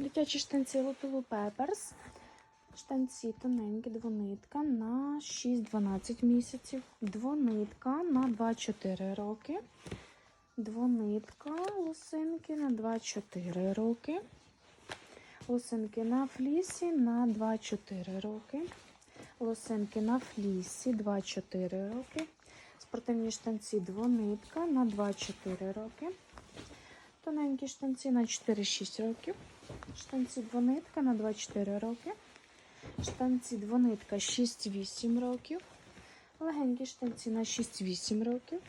Дитячі штанці Лупілу Пеперс. Штанці тоненькі, двонитка на 6-12 місяців. Двонитка на 2-4 роки. Двонитка лосинки на 2-4 роки. Лосинки на флісі на 2-4 роки. Лосинки на флісі 2-4 роки. Спортивні штанці двонитка на 2-4 роки. Тоненькі штанці на 4-6 років. Штанці двонитка на 2-4 роки. Штанці двонитка 6-8 років. Легенькі штанці на 6-8 років.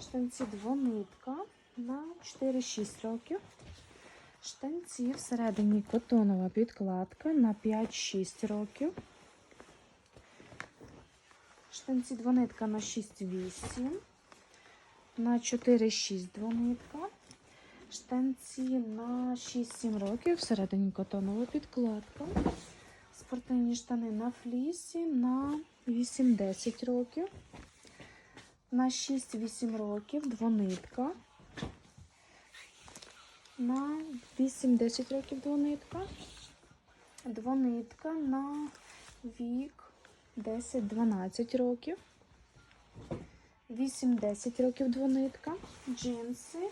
Штанці двонитка на 4-6 років. Штанці всередині котонова підкладка на 5-6 років. Штанці двонитка на 6-8. На 4-6 двонитка. Штанці на 6-7 років. Всередині котонова підкладка. Спортивні штани на флісі на 8-10 років. На 6-8 років двонитка. На 8-10 років двонитка. Двонитка на вік 10-12 років. 8-10 років двонитка. Джинси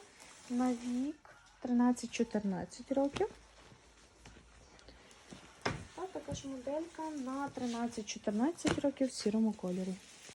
на вік 13-14 років. А також моделька на 13-14 років в сірому кольорі.